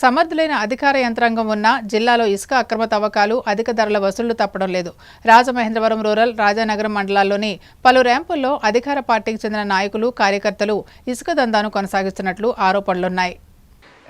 సమర్థులైన అధికార యంత్రాంగం ఉన్నా జిల్లాలో ఇసుక అక్రమ తవ్వకాలు అధిక ధరల వసూళ్ళు తప్పడం లేదు. రాజమహేంద్రవరం రూరల్ రాజానగరం మండలాల్లోని పలు ర్యాంపుల్లో అధికార పార్టీకి చెందిన నాయకులు కార్యకర్తలు ఇసుక దందాను కొనసాగిస్తున్నట్లు ఆరోపణలున్నాయి.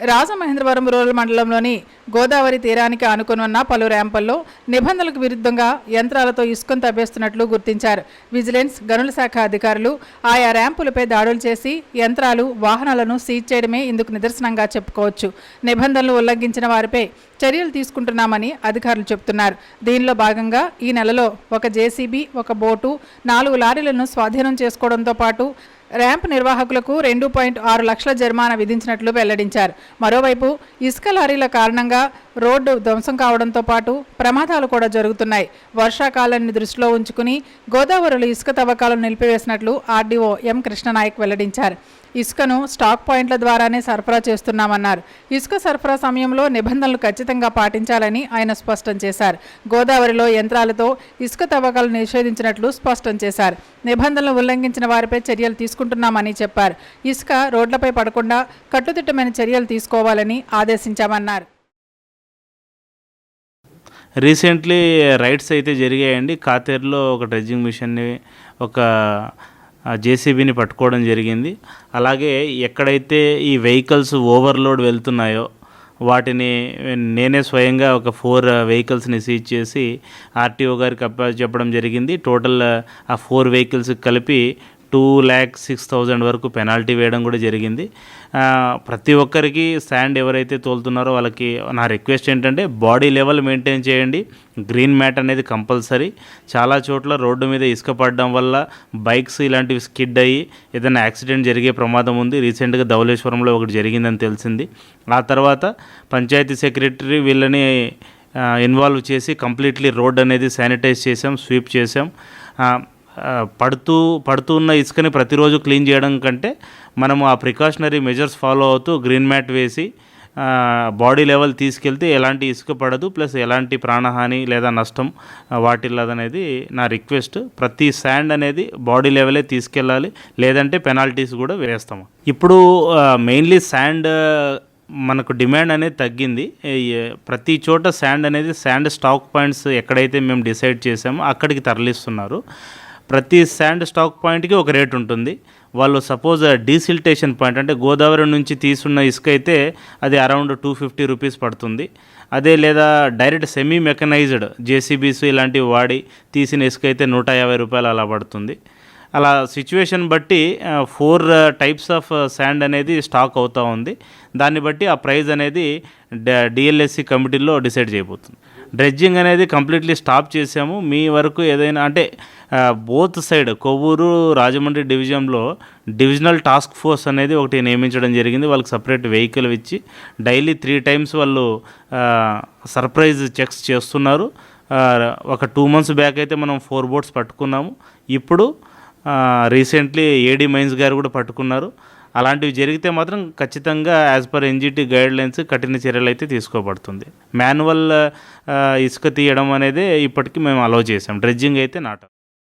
రాజమహేంద్రవరం రూరల్ మండలంలోని గోదావరి తీరానికి ఆనుకుని ఉన్న పలు ర్యాంపుల్లో నిబంధనలకు విరుద్ధంగా యంత్రాలతో ఇసుకను తవ్వేస్తున్నట్లు గుర్తించారు. విజిలెన్స్ గనుల శాఖ అధికారులు ఆయా ర్యాంపులపై దాడులు చేసి యంత్రాలు వాహనాలను సీజ్ చేయడమే ఇందుకు నిదర్శనంగా చెప్పుకోవచ్చు. నిబంధనలు ఉల్లంఘించిన వారిపై చర్యలు తీసుకుంటున్నామని అధికారులు చెబుతున్నారు. దీనిలో భాగంగా ఈ నెలలో ఒక జేసీబీ ఒక బోటు నాలుగు లారీలను స్వాధీనం చేసుకోవడంతో పాటు ర్యాంప్ నిర్వాహకులకు రెండు పాయింట్ ఆరు లక్షల జరిమానా విధించినట్లు వెల్లడించారు. మరోవైపు ఇసుక లారీల కారణంగా రోడ్డు ధ్వంసం కావడంతో పాటు ప్రమాదాలు కూడా జరుగుతున్నాయి. వర్షాకాలాన్ని దృష్టిలో ఉంచుకుని గోదావరిలో ఇసుక తవ్వకాలను నిలిపివేసినట్లు ఆర్డీఓ ఎం కృష్ణనాయక్ వెల్లడించారు. ఇసుకను స్టాక్ పాయింట్ల ద్వారానే సరఫరా చేస్తున్నామన్నారు. ఇసుక సరఫరా సమయంలో నిబంధనలు ఖచ్చితంగా పాటించాలని ఆయన స్పష్టం చేశారు. గోదావరిలో యంత్రాలతో ఇసుక తవ్వకాలు నిషేధించినట్లు స్పష్టం చేశారు. నిబంధనలు ఉల్లంఘించిన వారిపై చర్యలు తీసుకుంటున్నామని చెప్పారు. ఇసుక రోడ్లపై పడకుండా కట్టుదిట్టమైన చర్యలు తీసుకోవాలని ఆదేశించామన్నారు. రీసెంట్లీ రైడ్స్ అయితే జరిగాయండి. కాతేరులో ఒక డ్రెడ్జింగ్ మిషన్ని ఒక జేసీబీని పట్టుకోవడం జరిగింది. అలాగే ఎక్కడైతే ఈ వెహికల్స్ ఓవర్లోడ్ వెళ్తున్నాయో వాటిని నేనే స్వయంగా ఒక ఫోర్ వెహికల్స్ని సీజ్ చేసి ఆర్టీఓ గారికి అప్ప చెప్పడం జరిగింది. టోటల్ ఆ ఫోర్ వెహికల్స్ కలిపి టూ ల్యాక్ సిక్స్ థౌజండ్ వరకు పెనాల్టీ వేయడం కూడా జరిగింది. ప్రతి ఒక్కరికి శాండ్ ఎవరైతే తోలుతున్నారో వాళ్ళకి నా రిక్వెస్ట్ ఏంటంటే బాడీ లెవెల్ మెయింటైన్ చేయండి. గ్రీన్ మ్యాట్ అనేది కంపల్సరీ. చాలా చోట్ల రోడ్డు మీద ఇసుక పడడం వల్ల బైక్స్ ఇలాంటివి స్కిడ్ అయ్యి ఏదైనా యాక్సిడెంట్ జరిగే ప్రమాదం ఉంది. రీసెంట్గా ధవలేశ్వరంలో ఒకటి జరిగిందని తెలిసింది. ఆ తర్వాత పంచాయతీ సెక్రటరీ వీళ్ళని ఇన్వాల్వ్ చేసి కంప్లీట్లీ రోడ్ అనేది శానిటైజ్ చేసాం స్వీప్ చేసాం పడుతూ పడుతూ ఉన్న ఇసుకని ప్రతిరోజు క్లీన్ చేయడం కంటే మనము ఆ ప్రికాషనరీ మెజర్స్ ఫాలో అవుతూ గ్రీన్ మ్యాట్ వేసి బాడీ లెవెల్ తీసుకెళ్తే ఎలాంటి ఇసుక పడదు ప్లస్ ఎలాంటి ప్రాణహాని లేదా నష్టం వాటిల్లదనేది నా రిక్వెస్ట్. ప్రతి శాండ్ అనేది బాడీ లెవెలే తీసుకెళ్ళాలి లేదంటే పెనాల్టీస్ కూడా వేస్తాము. ఇప్పుడు మెయిన్లీ శాండ్ మనకు డిమాండ్ అనేది తగ్గింది. ప్రతి చోట శాండ్ అనేది శాండ్ స్టాక్ పాయింట్స్ ఎక్కడైతే మేము డిసైడ్ చేసామో అక్కడికి తరలిస్తున్నారు. ప్రతి శాండ్ స్టాక్ పాయింట్కి ఒక రేట్ ఉంటుంది. వాళ్ళు సపోజ్ డీసిల్టేషన్ పాయింట్ అంటే గోదావరి నుంచి తీసున్న ఇసుక అయితే అది అరౌండ్ టూ ఫిఫ్టీ రూపీస్ పడుతుంది. అదే లేదా డైరెక్ట్ సెమీ మెకనైజ్డ్ జేసీబీస్ ఇలాంటివి వాడి తీసిన ఇసుక అయితే నూట యాభై రూపాయలు అలా పడుతుంది. అలా సిచ్యువేషన్ బట్టి ఫోర్ టైప్స్ ఆఫ్ శాండ్ అనేది స్టాక్ అవుతూ ఉంది. దాన్ని బట్టి ఆ ప్రైస్ అనేది డిఎల్ఎస్సి కమిటీలో డిసైడ్ చేయబోతుంది. డ్రెడ్జింగ్ అనేది కంప్లీట్లీ స్టాప్ చేసాము మీ వరకు ఏదైనా అంటే బోత్ సైడ్ కొవ్వూరు రాజమండ్రి డివిజన్లో డివిజనల్ టాస్క్ ఫోర్స్ అనేది ఒకటి నియమించడం జరిగింది. వాళ్ళకి సపరేట్ వెహికల్ ఇచ్చి డైలీ త్రీ టైమ్స్ వాళ్ళు సర్ప్రైజ్ చెక్స్ చేస్తున్నారు. ఒక టూ మంత్స్ బ్యాక్ అయితే మనం ఫోర్ బోట్స్ పట్టుకున్నాము. ఇప్పుడు రీసెంట్లీ ఏడీ మైన్స్ గారు కూడా పట్టుకున్నారు. అలాంటివి జరిగితే మాత్రం ఖచ్చితంగా as per NGT guidelines కఠిన చర్యలు అయితే తీసుకోబడుతుంది. మాన్యువల్ ఇసుక తీయడం అనేది ఇప్పటికీ మేము అలో చేసాం డ్రెడ్జింగ్ అయితే నాట.